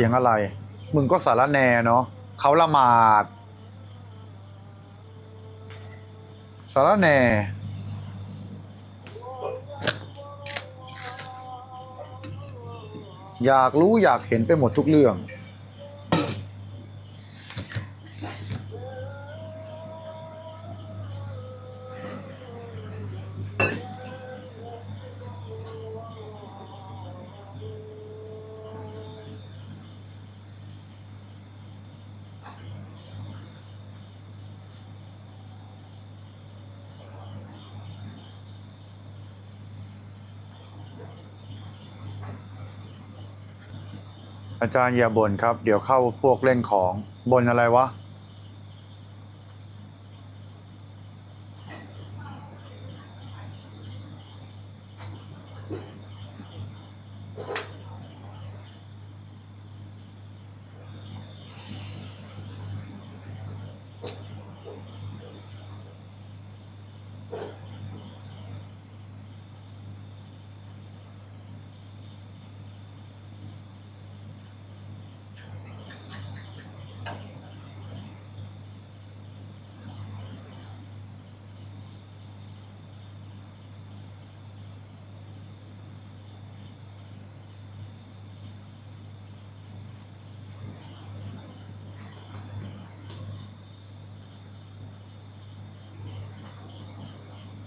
เสียงอะไร มึงก็สารแนเนาะเขาละหมาดสารแนอยากรู้อยากเห็นไปหมดทุกเรื่อง อาจารย์อย่าบ่นครับ เดี๋ยวเข้าพวกเล่นของบ่นอะไรวะ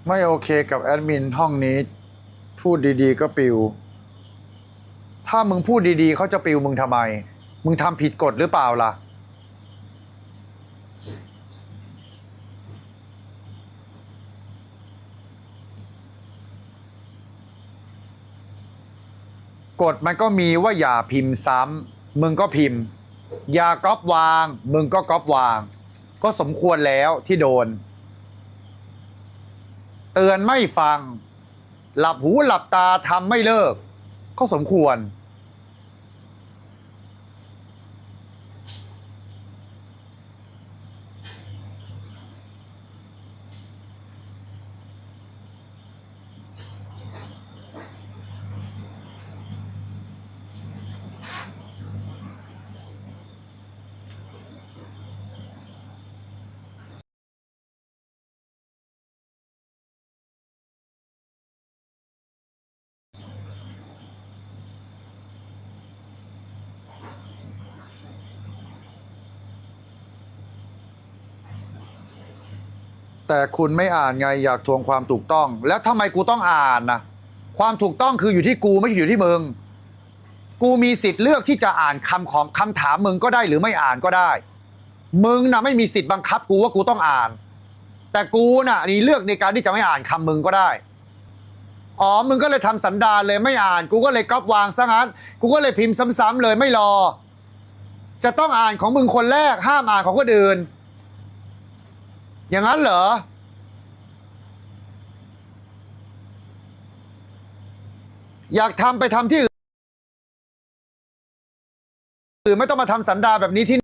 ไม่โอเคกับแอดมินห้องนี้ พูดดีๆ ก็ปิว ถ้ามึงพูดดีๆ เขาจะปิวมึงทำไม มึงทำผิดกฎหรือเปล่าล่ะ กฎมันก็มีว่าอย่าพิมพ์ซ้ำมึงก็พิมพ์ อย่าก๊อปวาง มึงก็ก๊อปวาง ก็สมควรแล้วที่โดน เตือนไม่ฟัง หลับหูหลับตาทำไม่เลิก ก็สมควร แต่คุณไม่อ่านไงอยากทวงความถูกต้อง แล้วทำไมกูต้องอ่านนะความถูกต้องคืออยู่ที่กูไม่ใช่อยู่ที่มึง กูมีสิทธิ์เลือกที่จะอ่านคำของคำถามมึงก็ได้หรือไม่อ่านก็ได้ มึงนะไม่มีสิทธิ์บังคับกูว่ากูต้องอ่าน แต่กูน่ะนี่เลือกในการที่จะไม่อ่านคำมึงก็ได้อ๋อมึงก็เลยทำสันดานเลยไม่อ่าน กูก็เลยก๊อปวางซะงั้น กูก็เลยพิมพ์ซ้ำๆเลยไม่รอ จะต้องอ่านของมึงคนแรกห้ามอ่านของคนอื่น อย่างนั้นเหรอ อยากทำไปทำที่อื่นไม่ต้องมาทำสันดาแบบนี้ที่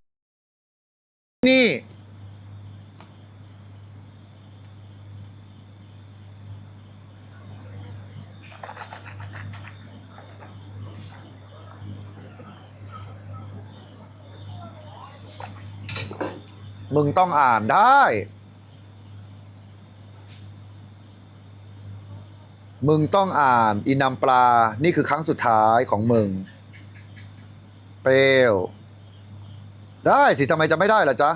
นี่ มึงต้องอ่านได้ มึงต้องอ่านอินำปลา นี่คือครั้งสุดท้ายของมึง เปลวได้สิทำไมจะไม่ได้ล่ะจ๊ะ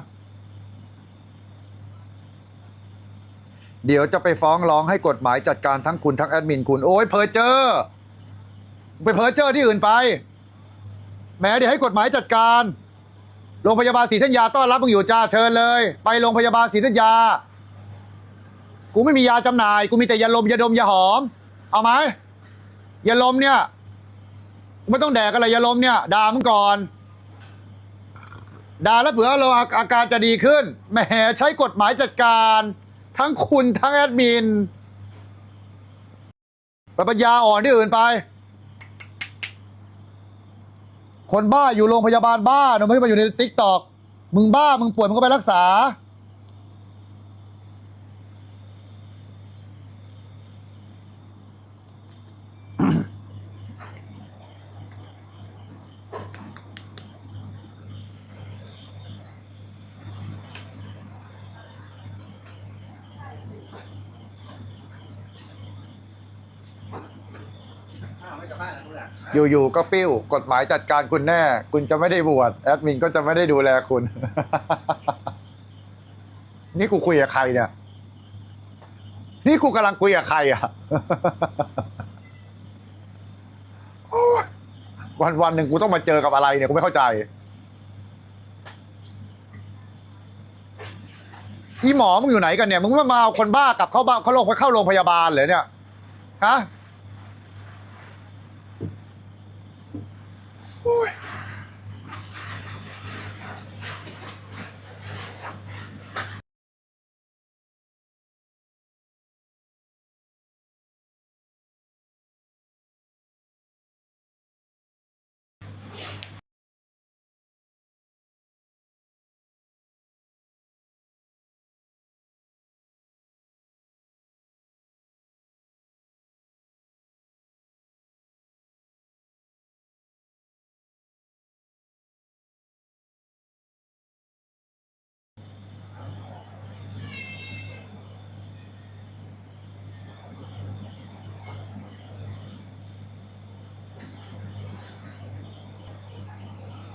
เดี๋ยวจะไปฟ้องร้องให้กฎหมายจัดการทั้งคุณทั้งแอดมินคุณ โอ้ยเพอเจอร์ไปเพอเจอร์ที่อื่นไปแหม้เดี๋ยวให้กฎหมายจัดการ โรงพยาบาลศรีธัญญาต้อนรับมึงอยู่จ้าเชิญเลย ไปโรงพยาบาลศรีธัญญา กูไม่มียาจำหน่าย กูมีแต่ยาลมยาดมยาหอม เอาไหมยาลมเนี่ยไม่ต้องแดกอะไรยาลมเนี่ยด่ามึงก่อนด่าแล้วเผื่อเราอาการจะดีขึ้นแหมใช้กฎหมายจัดการ ทั้งคุณทั้งแอดมินไปปัญญาอ่อนที่อื่นไป คนบ้าอยู่โรงพยาบาลบ้าเนอะไม่ใช่มาอยู่ในติ๊กตอกมึงบ้ามึงป่วยมึงก็ไปรักษา อยู่ๆก็ปิ้ว กฎหมายจัดการคุณแน่ คุณจะไม่ได้บวชแอดมินก็จะไม่ได้ดูแลคุณ นี่กูคุยกับใครเนี่ย นี่กูกำลังคุยกับใครอะวันวันหนึ่งกูต้องมาเจอกับอะไรเนี่ยกูไม่เข้าใจอีหมอมึงอยู่ไหนกันเนี่ย มึงไม่มาเอาคนบ้ากลับเข้าบ้านเข้าโรงเข้าโรงพยาบาลเหรอเนี่ยฮะ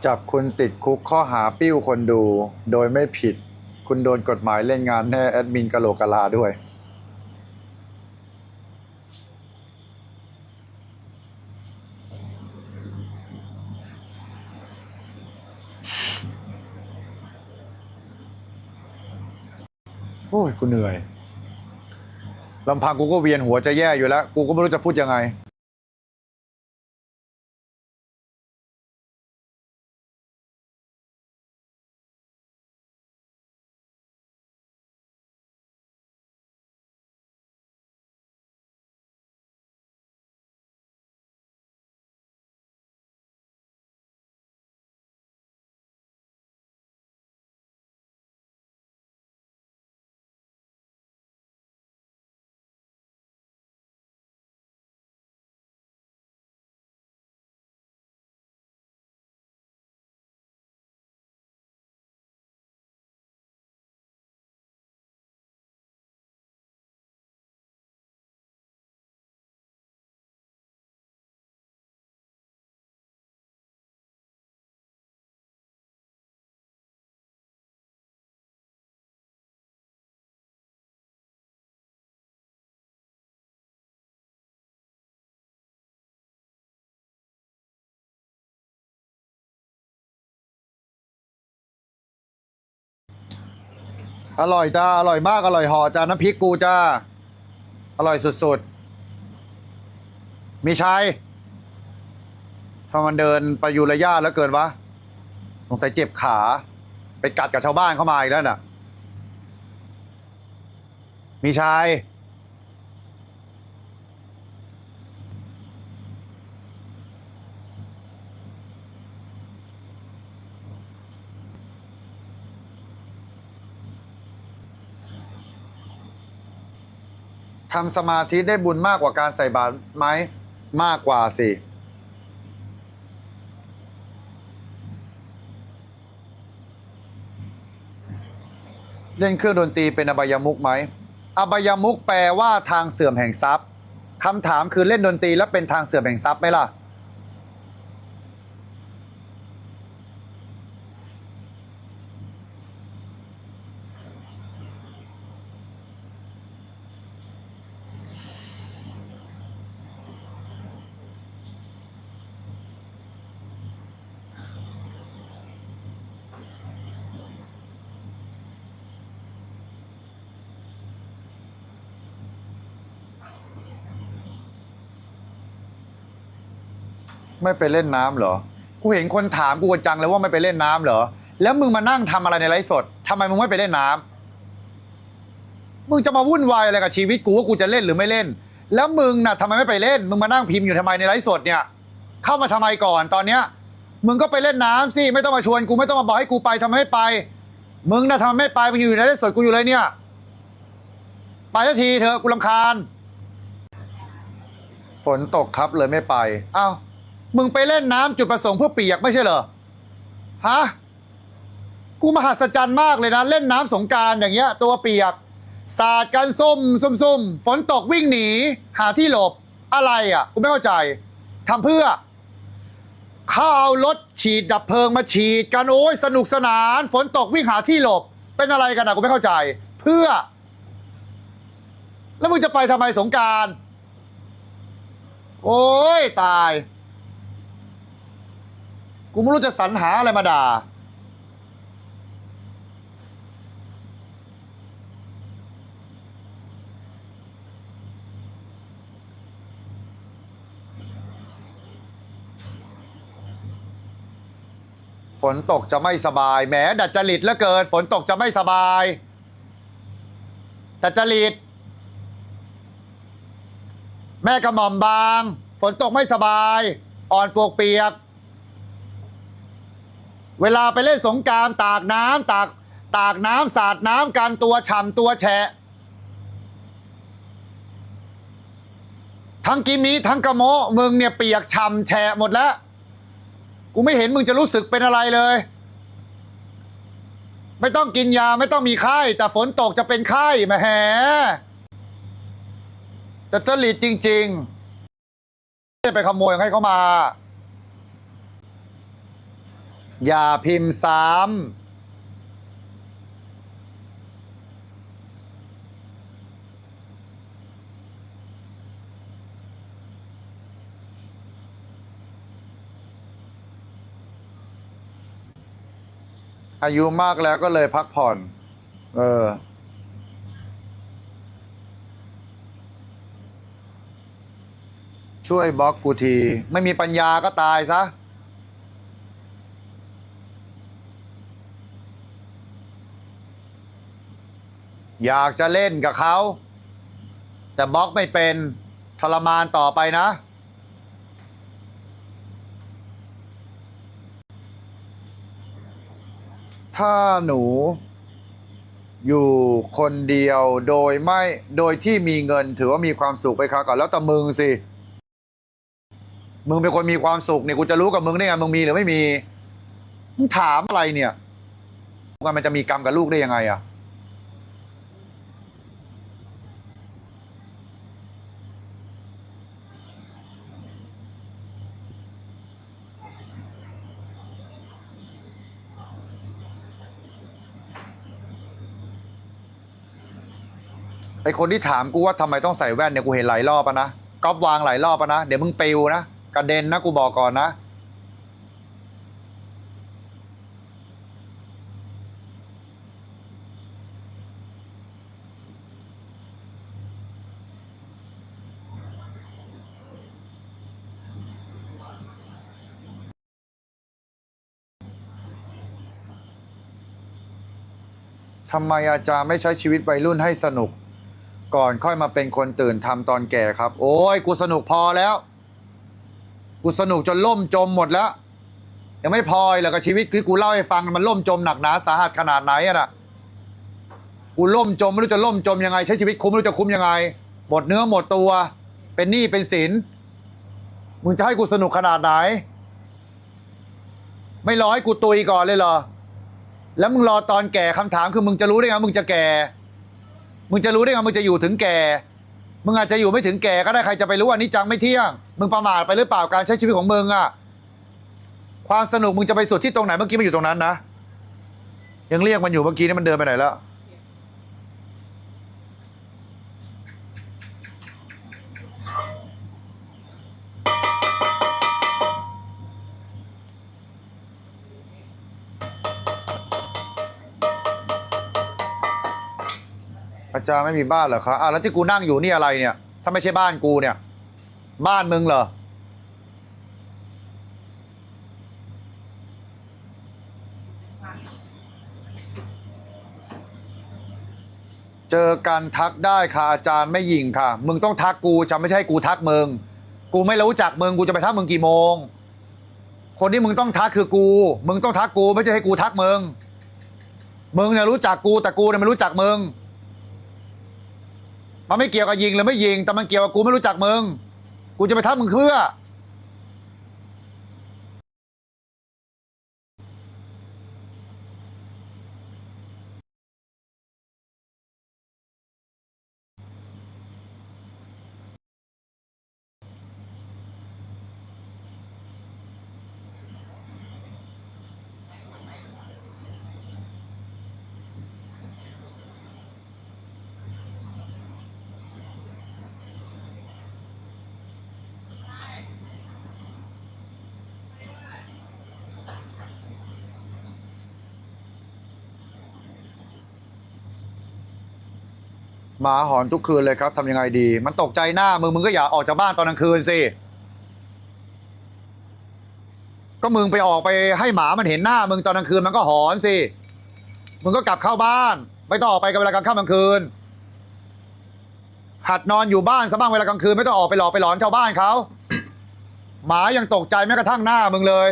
จับคุณติดคุกข้อหาปิ้วคนดู โดยไม่ผิด คุณโดนกฎหมายเล่นงานแน่แอดมินกะโหลกกะลาด้วยโอ้ยกูเหนื่อยลำพังกูก็เวียนหัวจะแย่อยู่แล้ว กูก็ไม่รู้จะพูดยังไง อร่อยจ้า อร่อยมาก อร่อยห่อจ้า น้ำพริกกูจ้า อร่อยสุดๆ มีชัยทำมมันเดินไปอยู่ระยะแล้วเกินวะ สงสัยเจ็บขา ไปกัดกับชาวบ้านเข้ามาอีกแล้วน่ะ มีชัย ทำสมาธิได้บุญมากกว่าการใส่บาตรไหมมากกว่าสิเล่นเครื่องดนตรีเป็นอบายมุกไหมอบายมุกแปลว่าทางเสื่อมแห่งทรัพย์คำถามคือเล่นดนตรีแล้วเป็นทางเสื่อมแห่งทรัพย์ไหมล่ะ ไม่ไปเล่นน้ำเหรอ กูเห็นคนถามกูกันจังเลยว่าไม่ไปเล่นน้ำเหรอ แล้วมึงมานั่งทำอะไรในไลฟ์สดทำไมมึงไม่ไปเล่นน้ำมึงจะมาวุ่นวายอะไรกับชีวิตกูว่ากูจะเล่นหรือไม่เล่น แล้วมึงน่ะทำไมไม่ไปเล่น มึงมานั่งพิมพ์อยู่ทำไมในไลฟ์สดเนี่ย เข้ามาทำไมก่อนตอนเนี้ย มึงก็ไปเล่นน้ำสิไม่ต้องมาชวนกูไม่ต้องมาบอกให้กูไปทำไมไม่ไป มึงน่ะทำไมไม่ไปมึงอยู่ในไลฟ์สดกูอยู่เลยเนี่ย ไปสักทีเถอะกูรำคาญ ฝนตกครับเลยไม่ไป อ้าว มึงไปเล่นน้ำจุดประสงค์เพื่อเปียกไม่ใช่เหรอ ฮะ กูมหัศจรรย์มากเลยนะ เล่นน้ำสงกรารอย่างเงี้ย ตัวเปียก สาดกันส้มส้มส้มฝนตกวิ่งหนี หาที่หลบ อะไรอะ กูไม่เข้าใจทำเพื่อ เขาเอารถฉีดดับเพลิงมาฉีดกันโอ้ยสนุกสนาน ฝนตกวิ่งหาที่หลบ เป็นอะไรกันนะกูไม่เข้าใจ เพื่อ แล้วมึงจะไปทำไมสงกราร โอ้ยตาย กูไม่รู้จะสรรหาอะไรมาด่า ฝนตกจะไม่สบาย แหมดัดจริตเหลือเกิน ฝนตกจะไม่สบาย ดัดจริต แม่กระหม่อมบาง ฝนตกไม่สบาย อ่อนปวกเปียก เวลาไปเล่นสงกรารตากน้ำตากตากน้ำสาดน้ำกันตัวฉ่ำตัวแฉะ ทั้งกิมีทั้งกระโมมึงเนี่ยเปียกฉ่ำแฉะหมดแล้ว กูไม่เห็นมึงจะรู้สึกเป็นอะไรเลย ไม่ต้องกินยาไม่ต้องมีไข้แต่ฝนตกจะเป็นไข้แหมแหจะจริตจริง ๆ ไปขโมยให้เขามา อย่าพิมพ์ซ้ำอายุมากแล้วก็เลยพักผ่อน เออช่วยบล็อกกูที ไม่มีปัญญาก็ตายซะ อยากจะเล่นกับเขา แต่บล็อกไม่เป็นทรมานต่อไปนะ ถ้าหนู อยู่คนเดียวโดยไม่โดยที่มีเงินถือว่ามีความสุขไปครับก่อนแล้วแต่มึงสิ มึงเป็นคนมีความสุขเนี่ยกูจะรู้กับมึงได้ไงมึงมีหรือไม่มีมึงถามอะไรเนี่ยมันจะมีกรรมกับลูกได้ยังไงอะ อคนที่ถามกูว่าทำไมต้องใส่แว่นเนี่ยกูเห็นหลายรอบอะนะก๊อปวางหลายรอบอะนะเดี๋ยวมึงปิวนะกระเด็นนะกูบอกก่อนนะทำไมอาจารย์ไม่ใช้ชีวิตวัยรุ่นให้สนุก ก่อนค่อยมาเป็นคนตื่นทำตอนแก่ครับ โอ้ยกูสนุกพอแล้ว กูสนุกจนล่มจมหมดแล้ว ยังไม่พออีกเหรอกับชีวิตที่กูเล่าให้ฟังมันล่มจมหนักหนาสาหัสขนาดไหนอะน่ะกูล่มจมไม่รู้จะล่มจมยังไง ใช้ชีวิตคุ้มไม่รู้จะคุ้มยังไง หมดเนื้อหมดตัว เป็นหนี้เป็นสินมึงจะให้กูสนุกขนาดไหน ไม่รอให้กูตุยก่อนเลยเหรอ แล้วมึงรอตอนแก่คำถามคือมึงจะรู้ได้ไงมึงจะแก่ มึงจะรู้ได้ไงมึงจะอยู่ถึงแก่ มึงอาจจะอยู่ไม่ถึงแก่ก็ได้ใครจะไปรู้ว่านี่จังไม่เที่ยง มึงประมาทไปหรือเปล่าการใช้ชีวิตของมึงอะความสนุกมึงจะไปสุดที่ตรงไหนเมื่อกี้มันอยู่ตรงนั้นนะ ยังเรียกมันอยู่เมื่อกี้นี่มันเดินไปไหนแล้ว จารย์ไม่มีบ้านเหรอคะอะแล้วที่กูนั่งอยู่นี่อะไรเนี่ย ถ้าไม่ใช่บ้านกูเนี่ย บ้านมึงเหรอ เจอกันทักได้ค่ะอาจารย์ไม่ยิงค่ะ มึงต้องทักกูจะไม่ใช่กูทักมึง กูไม่รู้จักมึงกูจะไปทักมึงกี่โมง คนที่มึงต้องทักคือกู มึงต้องทักกูไม่ใช่ให้กูทักมึง มึงเนี่ยรู้จักกูแต่กูเนี่ยไม่รู้จักมึง มันไม่เกี่ยวกับยิงหรือไม่ยิง แต่มันเกี่ยวกับกูไม่รู้จักมึง กูจะไปทักมึงเพื่อ หมาหอนทุกคืนเลยครับทำยังไงดี มันตกใจหน้ามึงมึงก็อย่าออกจากบ้านตอนกลางคืนสิก็มึงไปออกไปให้หมามันเห็นหน้า มึงตอนกลางคืนมันก็หอนสิมึงก็กลับเข้าบ้าน ไม่ต้องออกไปกับเวลากลางค่ำกลางคืน หัดนอนอยู่บ้านซะบ้างเวลากลางคืนไม่ต้องออกไปหลอกไปหลอนชาวบ้านเขาหมายังตกใจแม้กระทั่งหน้ามึงเลย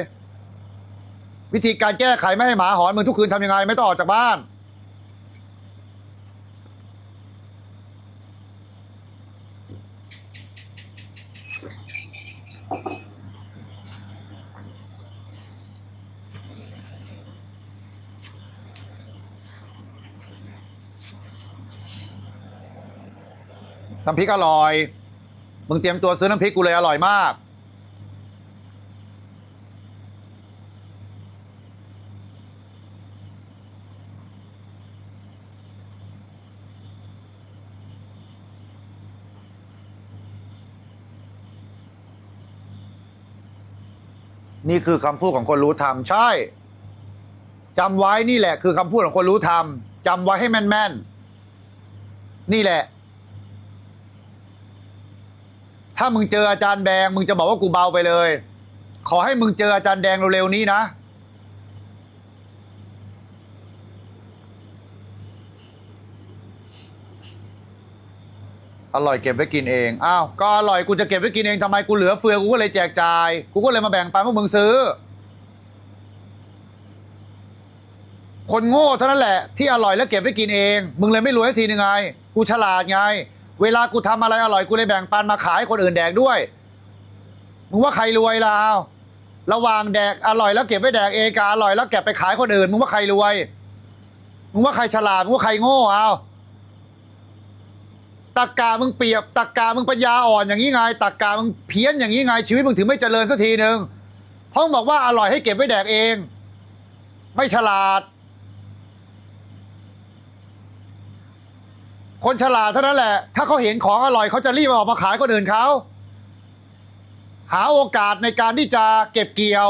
วิธีการแก้ไขไม่ให้หมาหอนมึงทุกคืนทำยังไง ไม่ต้องออกจากบ้าน น้ำพริกอร่อย มึงเตรียมตัวซื้อน้ำพริกกูเลยอร่อยมาก นี่คือคำพูดของคนรู้ธรรมใช่จำไว้นี่แหละคือคำพูดของคนรู้ธรรมจำไว้ให้แม่นๆ นี่แหละ ถ้ามึงเจออาจารย์แดง มึงจะบอกว่ากูเบาไปเลย ขอให้มึงเจออาจารย์แดงเร็วๆนี้นะอร่อยเก็บไว้กินเอง อ้าว ก็อร่อยกูจะเก็บไว้กินเองทำไมกูเหลือเฟือกูก็เลยแจกจ่าย กูก็เลยมาแบ่งปันพวกมึงซื้อ คนโง่เท่านั้นแหละที่อร่อยแล้วเก็บไว้กินเอง มึงเลยไม่รวยสักทีนึงไง กูฉลาดไง เวลากูทำอะไรอร่อยกูเลยแบ่งปันมาขายคนอื่นแดกด้วย มึงว่าใครรวยล่ะเอาระวางแดกอร่อยแล้วเก็บไว้แดกเอกับอร่อยแล้วเก็บไปขายคนอื่น มึงว่าใครรวย มึงว่าใครฉลาด มึงว่าใครโง่เอาตักกามึงเปรียบตักกามึงปัญญาอ่อนอย่างนี้ไงตักกามึงเพี้ยนอย่างนี้ไงชีวิตมึงถึงไม่เจริญสักทีหนึ่งพราะมึงบอกว่าอร่อยให้เก็บไว้แดกเอง ไม่ฉลาด คนฉลาดเท่านั้นแหละ ถ้าเขาเห็นของอร่อยเขาจะรีบอาออกมาขายคนอื่นเขา หาโอกาสในการที่จะเก็บเกี่ยว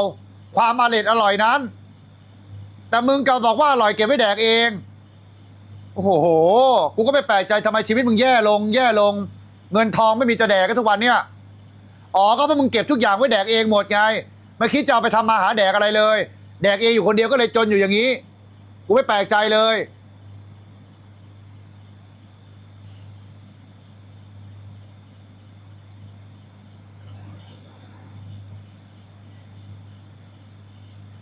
ความอร่อยอร่อยนั้น แต่มึงกลับบอกว่าอร่อยเก็บไว้แดกเอง โอ้โห กูก็ไม่แปลกใจทำไมชีวิตมึงแย่ลง แย่ลง เงินทองไม่มีจะแดกกันทุกวันเนี่ย อ๋อ ก็เพราะมึงเก็บทุกอย่างไว้แดกเองหมดไง ไม่คิดจะเอาไปทำมาหาแดกอะไรเลย แดกเองอยู่คนเดียวก็เลยจนอยู่อย่างนี้ กูไม่แปลกใจเลย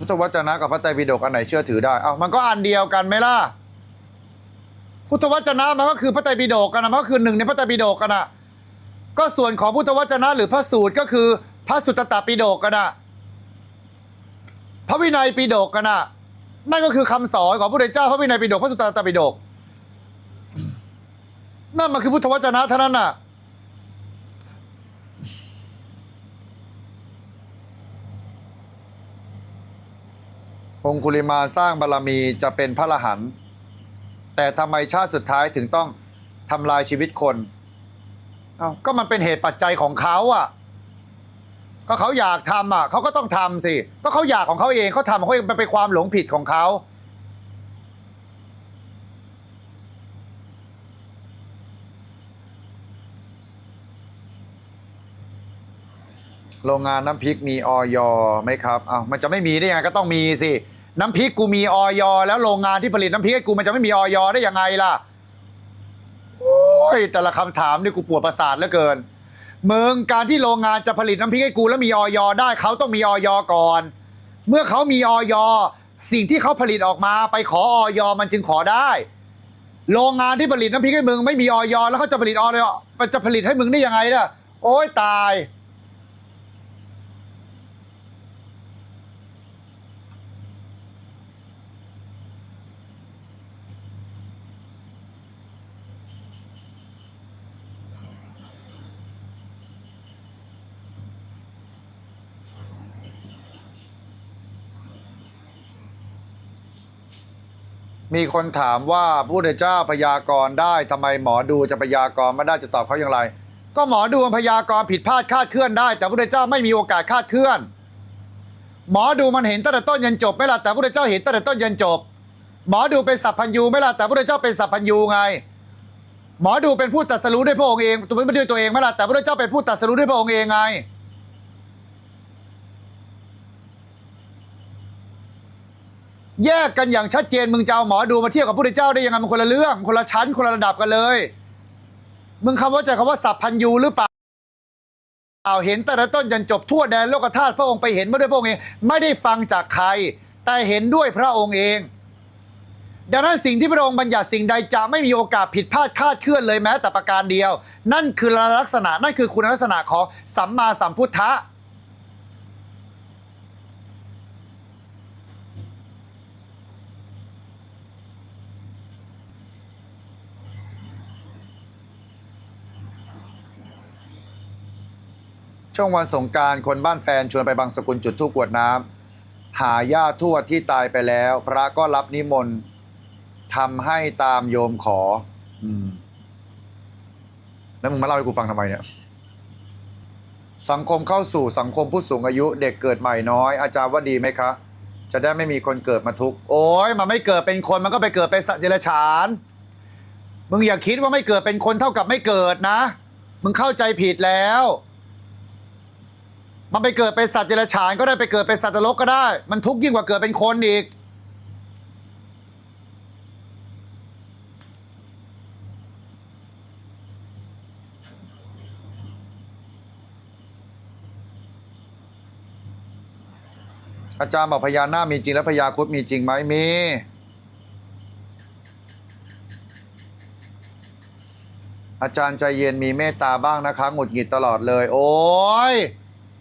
พุทธวจนะกับพระไตรปิฎกอันไหนเชื่อถือได้เอามันก็อันเดียวกันไหมล่ะ พุทธวจนะมันก็คือพระไตรปิฎกกันนะมันก็คือหนึ่งในพระไตรปิฎกกันนะก็ส่วนของพุทธวจนะหรือพระสูตรก็คือ พระสุตตปิฎกกันนะพระวินัยปิฎกกันนะนั่นก็คือคำสอนของพระพุทธเจ้าพระวินัยปิฎกพระสุตตปิฎกนั่นมันคือพุทธวจนะเท่านั้นน่ะ องคุลิมาสร้างบารรมีจะเป็นพระอรหันแต่ทำไมชาติสุดท้ายถึงต้องทำลายชีวิตคนเอาก็มันเป็นเหตุปัจจัยของเขาอะ ก็เขาอยากทำอะเขาก็ต้องทำสิก็เขาอยากของเขาเองเขาทำเขาเองมันเป็นความหลงผิดของเขาโรงงานน้ำพริกมีออยไหมครับอ้าวมันจะไม่มีได้ยังไงก็ต้องมีสิ น้ำพริกกูมีออยแล้วโรงงานที่ผลิตน้ำพริกให้กูมันจะไม่มีออยได้ยังไงล่ะโอ้ยแต่ละคำถามนี่กูปวดประสาทเหลือเกินมึงการที่โรงงานจะผลิตน้ำพริกให้กูแล้วมีออยได้เขาต้องมีออยก่อน เมื่อเขามีออยสิ่งที่เขาผลิตออกมาไปขอออยมันจึงขอได้ โรงงานที่ผลิตน้ำพริกให้มึงไม่มีออยแล้วเขาจะผลิตออยมันจะผลิตให้มึงได้ยังไงล่ะโอ้ยตาย มีคนถามว่าพระพุทธเจ้าพยากรณ์ได้ทำไมหมอดูจะพยากรณ์ไม่ได้จะตอบเขาอย่างไร ก็หมอดูมันพยากรณ์ผิดพลาดคาดเคลื่อนได้ แต่พระพุทธเจ้าไม่มีโอกาสคาดเคลื่อน หมอดูมันเห็นตั้งแต่ต้นยันจบไม่ล่ะแต่พระพุทธเจ้าเห็นตั้งแต่ต้นยันจบ หมอดูเป็นสัพพัญญูไม่ล่ะแต่พระพุทธเจ้าเป็นสัพพัญญูไง หมอดูเป็นผู้ตรัสรู้ด้วยพระองค์เองตัวไม่ด้วยตัวเองไหมล่ะแต่พระเจ้าเป็นผู้ตรัสรู้ด้วยพระองค์เองไง แยกกันอย่างชัดเจนมึงจะเอาหมอดูมาเทียบกับพระพุทธเจ้าได้ยังไงมันคนละเรื่อง คนละชั้น คนละระดับกันเลย มึงคำว่าใจคำว่าสัพพันยูหรือเปล่าเอาเห็นแต่ละต้นยันจบทั่วแดนโลกธาตุพระองค์ไปเห็นมาด้วยพระองค์เองไม่ได้ฟังจากใคร แต่เห็นด้วยพระองค์เอง ดังนั้นสิ่งที่พระองค์บัญญัติสิ่งใดจะไม่มีโอกาสผิดพลาดคาดเคลื่อนเลยแม้แต่ประการเดียว นั่นคือลักษณะนั่นคือคุณลักษณะของสัมมาสัมพุทธะ ช่วงวันสงการคนบ้านแฟนชวนไปบางสกุลจุดทูกวดน้ำหาญาติทวดที่ตายไปแล้ว พระก็รับนิมนต์ทำให้ตามโยมขอ อืม แล้วมึงมาเล่าให้กูฟังทำไมเนี่ย สังคมเข้าสู่สังคมผู้สูงอายุ เด็กเกิดใหม่น้อย อาจารย์ว่าดีไหมคะ จะได้ไม่มีคนเกิดมาทุกข์โอ้ยมันไม่เกิดเป็นคนมันก็ไปเกิดเป็นสัตว์เดรัจฉานมึงอย่าคิดว่าไม่เกิดเป็นคนเท่ากับไม่เกิดนะ มึงเข้าใจผิดแล้ว มันไปเกิดเป็นสัตว์เดรัจฉานก็ได้ไปเกิดเป็นสัตว์นรกก็ได้ มันทุกข์ยิ่งกว่าเกิดเป็นคนอีก อาจารย์บอกพญานาคมีจริง แล้วพญาครุดมีจริงไหมมีอาจารย์ใจเย็นมีเมตตาบ้างนะคะ หงุดหงิดตลอดเลย โอ้ย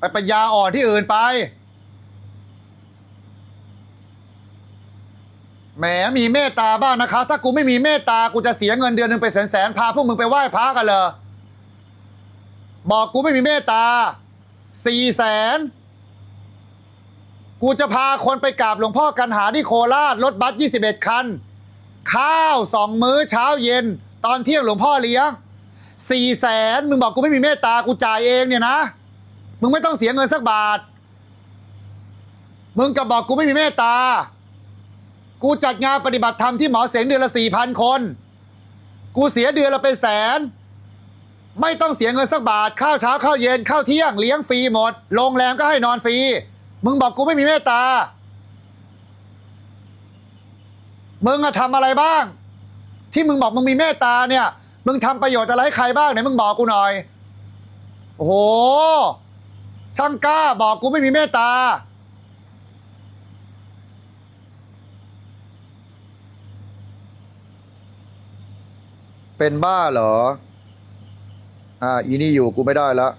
ไปปัญญาอ่อนที่อื่นไป แหมมีเมตตาบ้างนะคะ ถ้ากูไม่มีเมตตากูจะเสียเงินเดือนหนึ่งไปแสนแสนพาพวกมึงไปไหว้พระกันเลยบอกกูไม่มีเมตตาสี่แสนกูจะพาคนไปกราบหลวงพ่อกันหาที่โคราชรถบัส21 คัน ข้าวสองมื้อเช้าเย็น ตอนเที่ยงหลวงพ่อเลี้ยงสี่แสนมึงบอกกูไม่มีเมตตากูจ่ายเองเนี่ยนะ มึงไม่ต้องเสียเงินสักบาท มึงกับบอกกูไม่มีเมตตา กูจัดงานปฏิบัติธรรมที่หมอเสงเดือนละสี่พันคน กูเสียเดือนละเป็นแสน ไม่ต้องเสียเงินสักบาท ข้าวเช้าข้าวเย็นข้าวเที่ยงเลี้ยงฟรีหมด โรงแรมก็ให้นอนฟรี มึงบอกกูไม่มีเมตตา มึงอะทำอะไรบ้าง ที่มึงบอกมึงมีเมตตาเนี่ย มึงทำประโยชน์อะไรให้ใครบ้างไหนมึงบอกกูหน่อย โอ้โห ช่างกล้าบอกกูไม่มีเมตตา เป็นบ้าเหรอ อ่า อีนี่อยู่กูไม่ได้แล้ว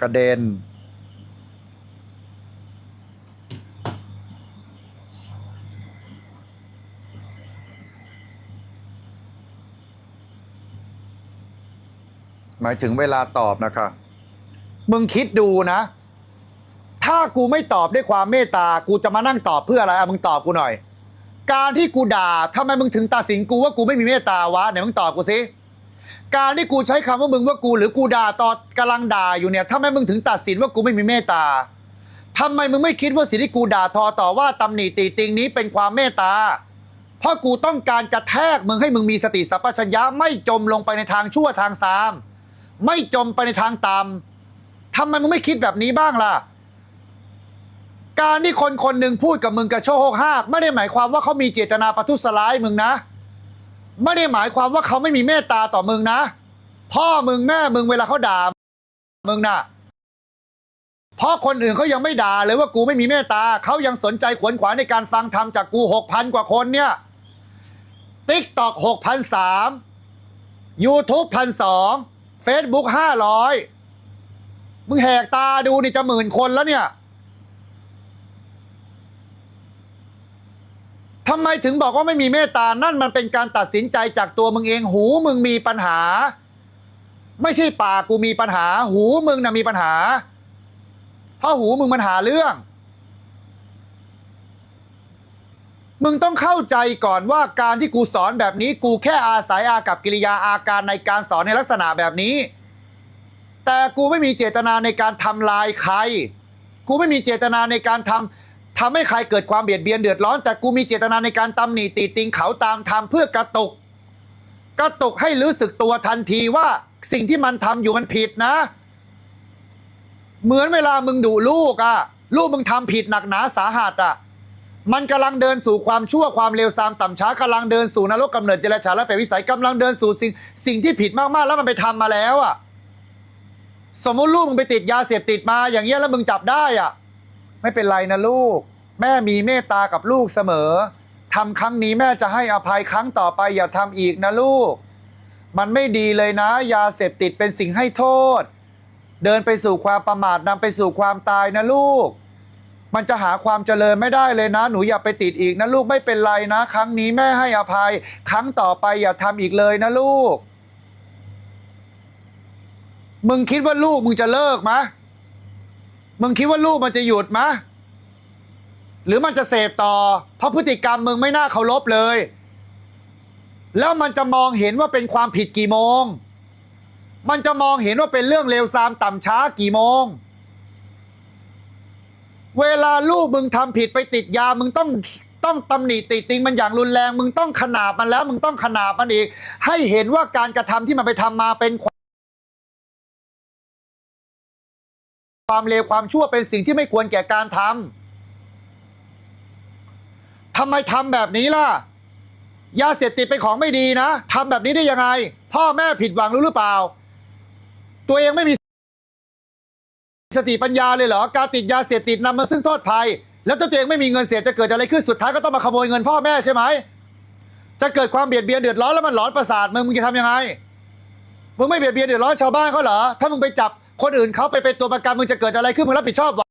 กระเด็น หมายถึงเวลาตอบนะคะ มึงคิดดูนะ ถ้ากูไม่ตอบด้วยความเมตตา กูจะมานั่งตอบเพื่ออะไรอะมึงตอบกูหน่อย การที่กูด่าทำไมมึงถึงตัดสินกูว่ากูไม่มีเมตตาวะไหนมึงตอบกูสิการที่กูใช้คำว่ามึงว่ากูหรือกูด่าตอนกำลังด่าอยู่เนี่ยทำไมมึงถึงตัดสินว่ากูไม่มีเมตตาทำไมมึงไม่คิดว่าสิ่งที่กูด่าทอต่อว่าตำหนิติติงนี้เป็นความเมตตา เพราะกูต้องการจะแทกมึงให้มึงมีสติสัพพัญญะไม่จมลงไปในทางชั่วทางซาม ไม่จมไปในทางต่ำ ทำไมมึงไม่คิดแบบนี้บ้างล่ะ การที่คนคนหนึ่งพูดกับมึงกระโชกหากไม่ได้หมายความว่าเขามีเจตนาประทุษร้ายมึงนะ ไม่ได้หมายความว่าเขาไม่มีเมตตาต่อมึงนะ พ่อมึงแม่มึงเวลาเขาด่ามึงน่ะเพราะคนอื่นเขายังไม่ด่าเลยว่ากูไม่มีเมตตาเขายังสนใจขวนขวายในการฟังธรรมจากกูหกพันกว่าคนเนี่ยติ๊กตอกหกพันสามยูทูบพันสองเฟซบุ๊กห้าร้อย มึงแหกตาดูนี่จะหมื่นคนแล้วเนี่ยทำไมถึงบอกว่าไม่มีเมตตา นั่นมันเป็นการตัดสินใจจากตัวมึงเอง หูมึงมีปัญหา ไม่ใช่ปากกูมีปัญหา หูมึงน่ะมีปัญหา เพราะหูมึงมันหาเรื่อง มึงต้องเข้าใจก่อนว่าการที่กูสอนแบบนี้ กูแค่อาศัยอากับกิริยาอาการในการสอนในลักษณะแบบนี้ แต่กูไม่มีเจตนาในการทำลายใคร กูไม่มีเจตนาในการทำทำให้ใครเกิดความเบียดเบียนเดือดร้อน แต่กูมีเจตนาในการตำหนิติติงเขาตามทำเพื่อกระตุก กระตุกให้รู้สึกตัวทันทีว่าสิ่งที่มันทำอยู่มันผิดนะ เหมือนเวลามึงดุลูกอะลูกมึงทำผิดหนักหนาสาหัสอะมันกำลังเดินสู่ความชั่วความเลวทรามต่ำช้ากำลังเดินสู่นรกกำเนิดเจรจาและแปลวิสัยกำลังเดินสู่สิ่งสิ่งที่ผิดมากๆ แล้วมันไปทำมาแล้วอะ สมมุติลูกมึงไปติดยาเสพติดมาอย่างเงี้ยแล้วมึงจับได้อะไม่เป็นไรนะลูก แม่มีเมตตากับลูกเสมอทำครั้งนี้แม่จะให้อภัยครั้งต่อไปอย่าทำอีกนะลูก มันไม่ดีเลยนะ ยาเสพติดเป็นสิ่งให้โทษ เดินไปสู่ความประมาทนำไปสู่ความตายนะลูก มันจะหาความเจริญไม่ได้เลยนะ หนูอย่าไปติดอีกนะลูกไม่เป็นไรนะ ครั้งนี้แม่ให้อภัย ครั้งต่อไปอย่าทำอีกเลยนะลูก มึงคิดว่าลูกมึงจะเลิกมะ มึงคิดว่าลูกมันจะหยุดมะ หรือมันจะเสพต่อ เพราะพฤติกรรมมึงไม่น่าเคารพเลย แล้วมันจะมองเห็นว่าเป็นความผิดกี่โมง มันจะมองเห็นว่าเป็นเรื่องเลวทรามต่ำช้ากี่โมง เวลาลูกมึงทำผิดไปติดยา มึงต้องต้องตำหนิติติงมันอย่างรุนแรง มึงต้องขนาบมันแล้ว มึงต้องขนาบมันอีก ให้เห็นว่าการกระทำที่มันไปทำมาเป็น ความเลวความชั่วเป็นสิ่งที่ไม่ควรแก่การทำทำไมทำแบบนี้ล่ะ ยาเสพติดเป็นของไม่ดีนะทำแบบนี้ได้ยังไง พ่อแม่ผิดหวังรู้หรือเปล่า ตัวเองไม่มีสติปัญญาเลยเหรอ การติดยาเสพติดนำมาซึ่งโทษภัย แล้วตัวเองไม่มีเงินเสียจะเกิดอะไรขึ้นสุดท้ายก็ต้องมาขโมยเงินพ่อแม่ใช่ไหมจะเกิดความเบียดเบียนเดือดร้อนแล้วมันหลอนประสาทมึงมึงจะทำยังไงมึงไม่เบียดเบียนเดือดร้อนชาวบ้านเขาเหรอถ้ามึงไปจับ คนอื่นเขาไปเป็นตัวประกันมึงจะเกิดอะไรขึ้นมึงรับผิดชอบหรอ